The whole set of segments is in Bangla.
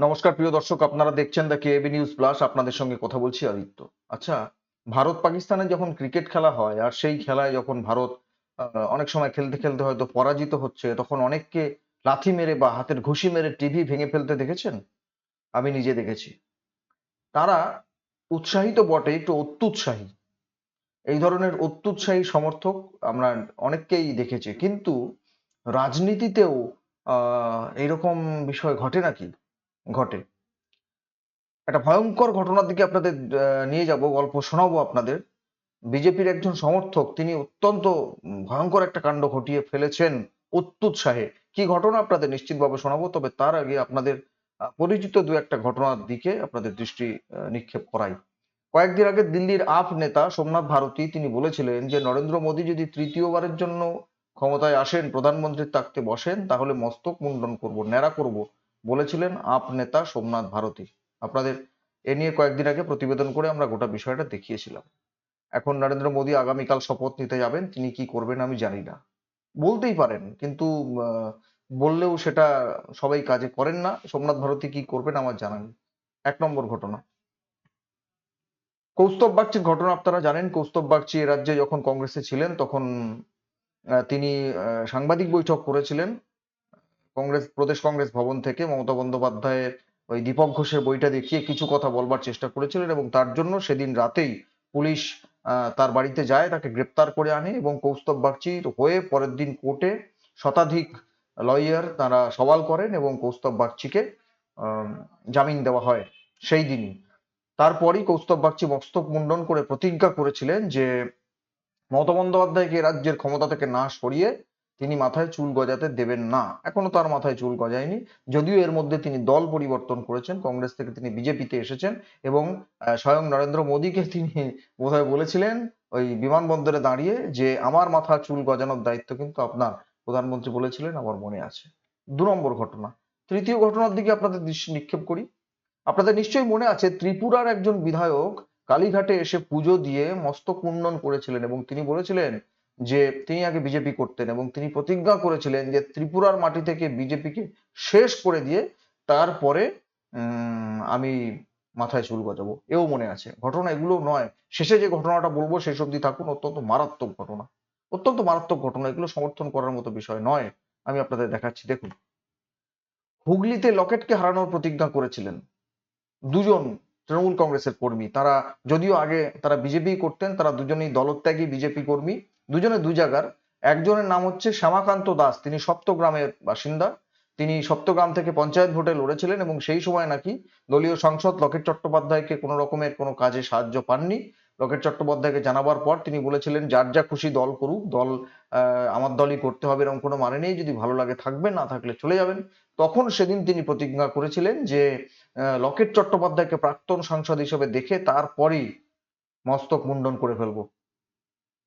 নমস্কার, প্রিয় দর্শক, আপনারা দেখছেন দ্য কেএবি নিউজ প্লাস আপনাদের সঙ্গে কথা বলছি আদিত্য। আচ্ছা ভারত পাকিস্তানে যখন ক্রিকেট খেলা হয়, আর সেই খেলায় যখন ভারত অনেক সময় খেলতে খেলতে হয়তো পরাজিত হচ্ছে, তখন অনেককে লাথি মেরে বা হাতের ঘুষি মেরে টিভি ভেঙে ফেলতে দেখেছেন? আমি নিজে দেখেছি। তারা উৎসাহিত বটে, একটু অত্যুৎসাহী। এই ধরনের অত্যুৎসাহী সমর্থক আমরা অনেককেই দেখেছি। কিন্তু রাজনীতিতেও, আহ এইরকম বিষয় ঘটে নাকি? ঘটে। একটা ভয়ঙ্কর ঘটনার দিকে আপনাদের নিয়ে যাব, গল্প শোনাবো আপনাদের। বিজেপির একজন সমর্থক, তিনি অত্যন্ত ভয়ঙ্কর একটা কাণ্ড ঘটিয়ে ফেলেছেন অত্যুৎসাহে কি ঘটনা আপনাদের নিশ্চিতভাবে শোনাবো, তবে তার আগে আপনাদের পরিচিত দু একটা ঘটনার দিকে আপনাদের দৃষ্টি নিক্ষেপ করাই। কয়েকদিন আগে দিল্লির আপ নেতা সোমনাথ ভারতী, তিনি বলেছিলেন যে, নরেন্দ্র মোদী যদি তৃতীয়বারের জন্য ক্ষমতায় আসেন, প্রধানমন্ত্রীর তাকতে বসেন, তাহলে মস্তক মুন্ডন করব, ন্যাড়া করব। বলেছিলেন, আপ নেতা সোমনাথ ভারতী। আপনাদের এ নিয়ে কয়েকদিন আগে প্রতিবেদন করে আমরা গোটা বিষয়টা দেখিয়েছিলাম। এখন নরেন্দ্র মোদী আগামীকাল শপথ নিতে যাবেন, তিনি কি করবেন আমি জানি না। বলতেই পারেন, কিন্তু বললেও সেটা সবাই কাজে করেন না। সোমনাথ ভারতী কি করবেন আমার জানা নেই। এক নম্বর ঘটনা। কৌস্তব বাগচির ঘটনা আপনারা জানেন। কৌস্তব বাগচি রাজ্যে যখন কংগ্রেসে ছিলেন, তখন তিনি সাংবাদিক বৈঠক করেছিলেন। কংগ্রেস, প্রদেশ কংগ্রেস ভবন থেকে মমতা বন্দ্যোপাধ্যায়ের ওই দীপক ঘোষের বইটা দেখিয়ে কিছু কথা বলবার চেষ্টা করেছিলেন এবং তার জন্য সেদিন রাতেই পুলিশ তার বাড়িতে যায়, তাকে গ্রেপ্তার করে আনে এবং কৌস্তব বাগচির হয়ে পরের দিন কোর্টে শতাধিক লয়ার তারা সওয়াল করেন এবং কৌস্তব বাগচিকে জামিন দেওয়া হয় সেই দিনই তারপরই কৌস্তব বাগচি মস্তক মুন্ডন করে প্রতিজ্ঞা করেছিলেন যে মমতা বন্দ্যোপাধ্যায়কে রাজ্যের ক্ষমতা থেকে না সরিয়ে তিনি মাথায় চুল গজাতে দেবেন না। এখনও তার মাথায় চুল গজায়নি। যদিও এর মধ্যে তিনি দল পরিবর্তন করেছেন, কংগ্রেস থেকে তিনি বিজেপিতে এসেছেন এবং স্বয়ং নরেন্দ্র মোদীকে তিনি বোধহয় বলেছিলেন ওই বিমানবন্দরে দাঁড়িয়ে যে আমার মাথা চুল গজানোর দায়িত্ব কিন্তু আপনার। প্রধানমন্ত্রী বলেছিলেন, আমার মনে আছে। দু নম্বর ঘটনা। তৃতীয় ঘটনার দিকে আপনাদের দৃষ্টি নিক্ষেপ করি। আপনাদের নিশ্চয়ই মনে আছে, ত্রিপুরার একজন বিধায়ক কালীঘাটে এসে পুজো দিয়ে মস্তক মুন্ডন করেছিলেন এবং তিনি বলেছিলেন যে তিনি আগে বিজেপি করতেন এবং তিনি প্রতিজ্ঞা করেছিলেন যে ত্রিপুরার মাটি থেকে বিজেপিকে শেষ করে দিয়ে তারপরে আমি মাথায় চুল গজাবো। এও মনে আছে। ঘটনা এগুলো নয়। শেষে যে ঘটনাটা বলব, শেষ অবধি থাকুন। অত্যন্ত মারাত্মক ঘটনা। অত্যন্ত মারাত্মক ঘটনা। এগুলো সমর্থন করার মতো বিষয় নয়। আমি আপনাদের দেখাচ্ছি। দেখুন, হুগলিতে লকেটকে হারানোর প্রতিজ্ঞা করেছিলেন দুজন তৃণমূল কংগ্রেসের কর্মী। তারা যদিও আগে তারা বিজেপি করতেন, তারা দুজনেই দলত্যাগী বিজেপি কর্মী। দুজনে দু জায়গার। একজনের নাম হচ্ছে শ্যামাকান্ত দাস, তিনি সপ্তগ্রামের বাসিন্দা। তিনি সপ্তগ্রাম থেকে পঞ্চায়েত ভোটে লড়েছিলেন এবং সেই সময় নাকি দলীয় সাংসদ লকেট চট্টোপাধ্যায়কে কোনো রকমের কোনো কাজে সাহায্য পাননি। লকেট চট্টোপাধ্যায়কে জানাবার পর তিনি বলেছিলেন, যার যা খুশি দল করুক, দল আমার দলই করতে হবে, এরকম কোনো মানে নেই। যদি ভালো লাগে থাকবেন না থাকলে চলে যাবেন। তখন সেদিন তিনি প্রতিজ্ঞা করেছিলেন যে লকেট চট্টোপাধ্যায়কে প্রাক্তন সাংসদ হিসেবে দেখে তারপরেই মস্তক মুন্ডন করে ফেলব।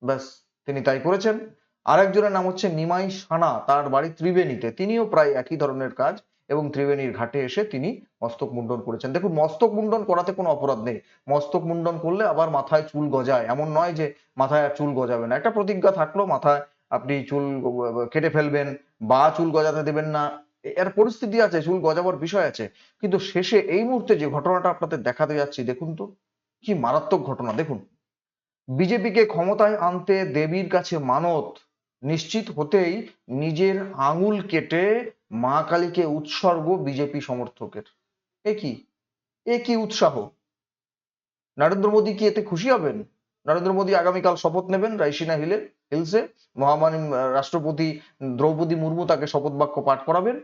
ব্যাস। তিনি তাই করেছেন। আরেকজনের নাম হচ্ছে নিমাই সানা, তার বাড়ি ত্রিবেণীতে। তিনিও প্রায় একই ধরনের কাজ এবং ত্রিবেণীর ঘাটে এসে তিনি মস্তক মুন্ডন করেছেন। দেখুন, মস্তক মুন্ডন করাতে কোনো অপরাধ নেই। মস্তক মুন্ডন করলে আবার মাথায় চুল গজায়। এমন নয় যে মাথায় আর চুল গজাবে না। একটা প্রতিজ্ঞা থাকল, মাথায় আপনি চুল কেটে ফেলবেন বা চুল গজাতে দেবেন না। এর পরিস্থিতি আছে, চুল গজাবার বিষয় আছে। কিন্তু শেষে এই মুহূর্তে যে ঘটনাটা আপনাদের দেখাতে যাচ্ছি, দেখুন তো, কি মারাত্মক ঘটনা। দেখুন বিজেপিকে ক্ষমতায় আনতে দেবীর কাছে মানত। নিশ্চিত হতেই নিজের আঙুল কেটে মা কালীকে উৎসর্গ বিজেপি সমর্থকের। এ কি? এ কি উৎসাহ? নরেন্দ্র মোদী কি এতে খুশি হবেন? নরেন্দ্র মোদী আগামীকাল শপথ নেবেন রাইসিনা হিলে হিলসে। মহামানী আহ, রাষ্ট্রপতি দ্রৌপদী মুর্মু তাকে শপথ বাক্য পাঠ করাবেন।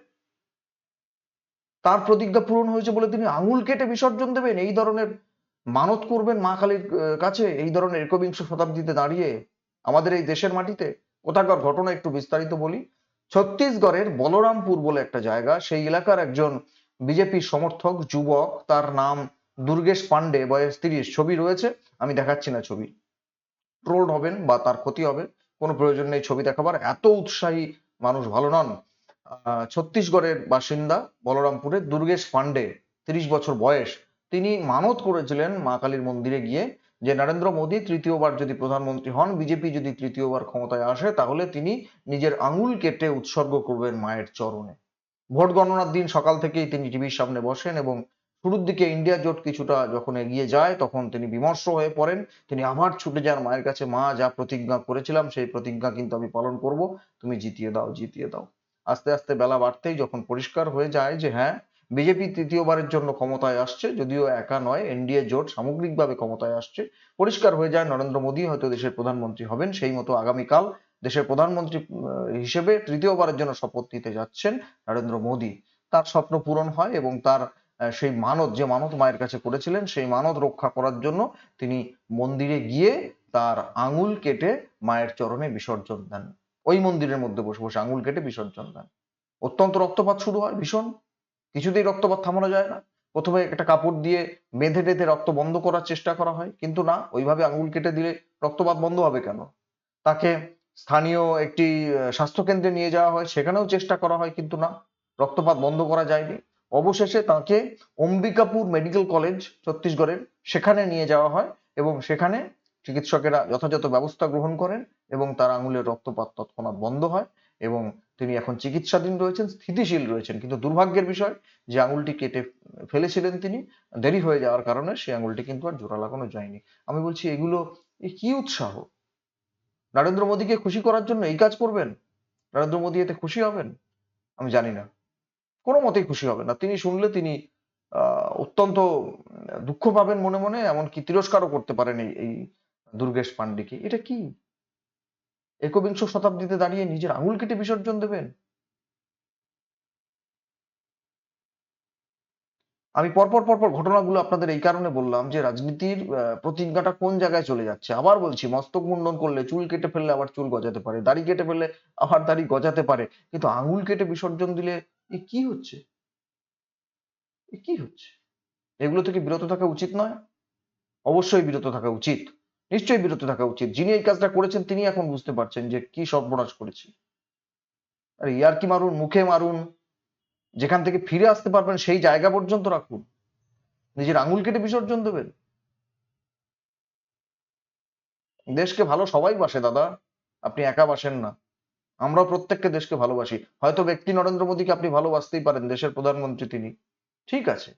তার প্রতিজ্ঞা পূরণ হয়েছে বলে তিনি আঙুল কেটে বিসর্জন দেবেন। এই ধরনের মানত করবেন মা কালীর কাছে এই ধরনের একবিংশ শতাব্দীতে দাঁড়িয়ে আমাদের এই দেশের মাটিতে। কোথাকার ঘটনা একটু বিস্তারিত বলি। ছত্তিশগড়ের বলরামপুর বলে একটা জায়গা, সেই এলাকার একজন বিজেপি সমর্থক, যুবক, তার নাম দুর্গেশ পান্ডে বয়স তিরিশ, ছবি রয়েছে। আমি দেখাচ্ছি না ছবি। ট্রোলড হবেন বা তার ক্ষতি হবে, কোনো প্রয়োজন নেই ছবি দেখাবার। এত উৎসাহী মানুষ ভালো নন। ছত্তিশগড়ের বাসিন্দা বলরামপুরের দুর্গেশ পান্ডে তিরিশ বছর বয়স। তিনি মানত করেছিলেন মা কালীর মন্দিরে গিয়ে যে নরেন্দ্র মোদী তৃতীয়বার যদি প্রধানমন্ত্রী হন, বিজেপি যদি তৃতীয়বার ক্ষমতায় আসে, তাহলে তিনি নিজের আঙুল কেটে উৎসর্গ করবেন মায়ের চরণে। ভোট গণনার দিন সকাল থেকেই তিনি টিভির সামনে বসেন এবং শুরুর দিকে ইন্ডিয়া জোট কিছুটা যখন এগিয়ে যায়, তখন তিনি বিমর্ষ হয়ে পড়েন। তিনি আবার ছুটে যান মায়ের কাছে, মা, যা প্রতিজ্ঞা করেছিলাম, সেই প্রতিজ্ঞা কিন্তু আমি পালন করব। তুমি জিতিয়ে দাও জিতিয়ে দাও। আস্তে আস্তে বেলা বাড়তেই যখন পরিষ্কার হয়ে যায় যে হ্যাঁ বিজেপি তৃতীয়বারের জন্য ক্ষমতায় আসছে, যদিও একা নয়, এনডিএ জোট সামগ্রিকভাবে ক্ষমতায় আসছে। পরিষ্কার হয়ে যায়, নরেন্দ্র মোদী হয়তো দেশের প্রধানমন্ত্রী হবেন, সেই মতো আগামীকাল দেশের প্রধানমন্ত্রী হিসেবে তৃতীয়বারের জন্য শপথ নিতে যাচ্ছেন নরেন্দ্র মোদী। তার স্বপ্ন পূরণ হয় এবং তার সেই মানত, যে মানত মায়ের কাছে করেছিলেন, সেই মানত রক্ষা করার জন্য তিনি মন্দিরে গিয়ে তার আঙুল কেটে মায়ের চরণে বিসর্জন দেন। ওই মন্দিরের মধ্যে বসে বসে আঙুল কেটে বিসর্জন দেন। অত্যন্ত রক্তপাত শুরু হয়, ভীষণ। কিছুতেই রক্তপাত থামানো যায় না। প্রথমে একটা কাপড় দিয়ে বেঁধে টেঁধে রক্ত বন্ধ করার চেষ্টা করা হয়, কিন্তু না, ওইভাবে আঙুল কেটে দিলে রক্তপাত বন্ধ হবে কেন? তাকে স্থানীয় একটি স্বাস্থ্যকেন্দ্রে নিয়ে যাওয়া হয়, সেখানেও চেষ্টা করা হয়, কিন্তু না, রক্তপাত বন্ধ করা যায়নি। অবশেষে তাকে অম্বিকাপুর মেডিকেল কলেজ, ছত্তিশগড়ের, সেখানে নিয়ে যাওয়া হয় এবং সেখানে চিকিৎসকেরা যথাযথ ব্যবস্থা গ্রহণ করেন এবং তার আঙুলের রক্তপাত তৎক্ষণাৎ বন্ধ হয় এবং তিনি এখন চিকিৎসাধীন রয়েছেন, স্থিতিশীল রয়েছেন। কিন্তু দুর্ভাগ্যের বিষয়, যে আঙুলটি কেটে ফেলেছিলেন তিনি, দেরি হয়ে যাওয়ার কারণে সেই আঙুলটি কিন্তু আর জোড়া লাগানো যায়নি। আমি বলছি, এগুলো কি উৎসাহ? নরেন্দ্র মোদীকে খুশি করার জন্য এই কাজ করবেন? নরেন্দ্র মোদী এতে খুশি হবেন? আমি জানি না। কোনো মতেই খুশি হবেন না। তিনি শুনলে তিনি অত্যন্ত দুঃখ পাবেন মনে মনে, এমনকি তিরস্কারও করতে পারেন এই দুর্গেশ পান্ডেকে এটা কি? একবিংশ শতাব্দীতে দাঁড়িয়ে নিজের আঙুল কেটে বিসর্জন দেবেন? আমি পরপর পরপর ঘটনাগুলো আপনাদের এই কারণে বললাম যে রাজনীতির প্রতিজ্ঞাটা কোন জায়গায় চলে যাচ্ছে? আবার বলছি, মস্তক মুন্ডন করলে চুল কেটে ফেললে আবার চুল গজাতে পারে, দাড়ি কেটে ফেললে আবার দাড়ি গজাতে পারে, কিন্তু আঙুল কেটে বিসর্জন দিলে এ কি হচ্ছে? এ কি হচ্ছে? এগুলো থেকে বিরত থাকা উচিত নয়? অবশ্যই বিরত থাকা উচিত। নিশ্চয়ই বিরত থাকা উচিত। যিনি এই কাজটা করেছেন, তিনি এখন বুঝতে পারছেন যে কি সর্বনাশ করেছি। আরে ইয়ার কি মারুন, মুখে মারুন, যেখান থেকে ফিরে আসতে পারবেন সেই জায়গা পর্যন্ত রাখুন। নিজের আঙুল কেটে বিসর্জন দেবেন। দেশকে ভালো সবাই বাসে, দাদা। আপনি একা বাসেন না। আমরা প্রত্যেককে দেশকে ভালোবাসি। হয়তো ব্যক্তি নরেন্দ্র মোদীকে আপনি ভালোবাসতেই পারেন, দেশের প্রধানমন্ত্রী তিনি। ঠিক আছে।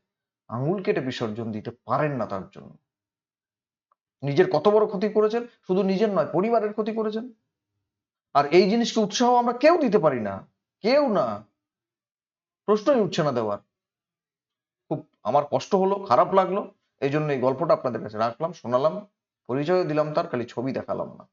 আঙুল কেটে বিসর্জন দিতে পারেন না তার জন্য। নিজের কত বড় ক্ষতি করেছেন? শুধু নিজের নয়, পরিবারের ক্ষতি করেছেন। আর এই জিনিসকে উৎসাহ আমরা কেউ দিতে পারি না। কেউ না। প্রশ্নই উঠছে না দেওয়ার। খুব আমার কষ্ট হলো, খারাপ লাগল। এই জন্য এই গল্পটা আপনাদের কাছে রাখলাম, শোনালাম পরিচয় দিলাম তার, খালি ছবি দেখালাম না।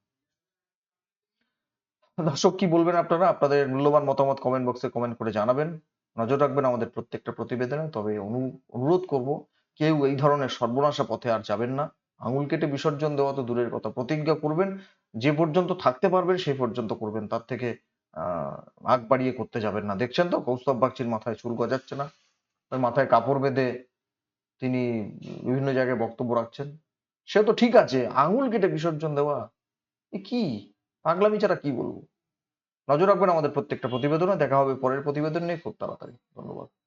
দর্শক, কি বলবেন আপনারা? আপনাদের মূল্যবান মতামত কমেন্ট বক্সে কমেন্ট করে জানাবেন। নজর রাখবেন আমাদের প্রত্যেকটা প্রতিবেদনে। তবে অনু- অনুরোধ করব, কেউ এই ধরনের সর্বনাশা পথে আর যাবেন না। আঙুল কেটে বিসর্জন দেওয়া তো দূরের কথা। প্রতিজ্ঞা করবেন, যে পর্যন্ত থাকতে পারবেন সেই পর্যন্ত করবেন। তার থেকে, আহ, আগ বাড়িয়ে করতে যাবেন না। দেখছেন তো? কৌস্তব বাগচির মাথায় চুল গজাচ্ছে না। তার মাথায় কাপড় বেঁধে তিনি বিভিন্ন জায়গায় বক্তব্য রাখছেন। সে তো ঠিক আছে, আঙুল কেটে বিসর্জন দেওয়া, এ কি? পাগলামি ছাড়া কি বলব? নজর রাখবেন আমাদের প্রত্যেকটা প্রতিবেদনে। দেখা হবে পরের প্রতিবেদন নিয়ে খুব তাড়াতাড়ি। ধন্যবাদ।